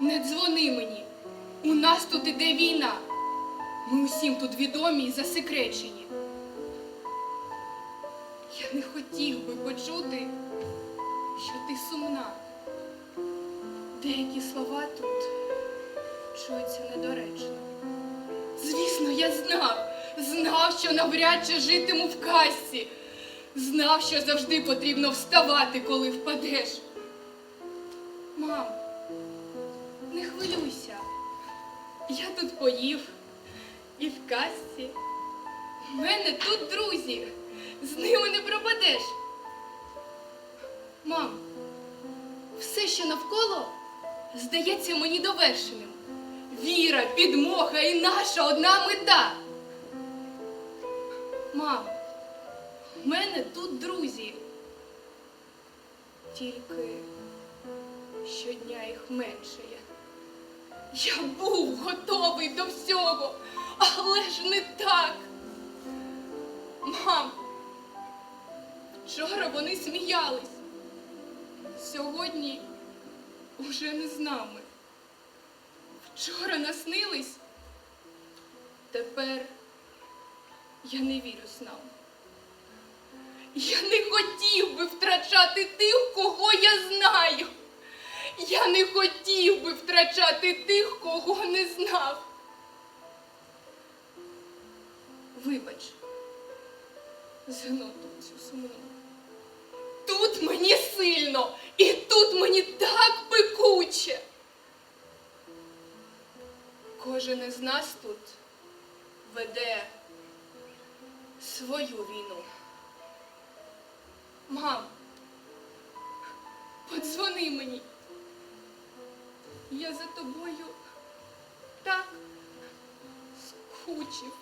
Не дзвони мені. У нас тут іде війна. Ми усім тут відомі і засекречені. Я не хотів би почути, що ти сумна. Деякі слова тут чуються недоречно. Звісно, я знав, знав, що навряд чи житиму в касті. Знав, що завжди потрібно вставати, коли впадеш. Мам, не хвилюйся. Я тут поїв і в касті. У мене тут друзі. З ними не пропадеш. Мам, все, що навколо, здається мені довершеним. Віра, підмога і наша одна мета. Мам, в мене тут друзі. Тільки щодня їх меншає. Я був готовий до всього, але ж не так. Мам, вчора вони сміялись. Сьогодні уже не з нами. Вчора наснились. Тепер я не вірю снам. Я не хотів би втрачати тих, кого я знаю. Я не хотів би втрачати тих, кого не знав. Вибач, згнуту цю сумну. Тут мені сильно, і тут мені так пекуче. Кожен із нас тут веде свою війну. Мам, подзвони мені. Я за тобою так скучив.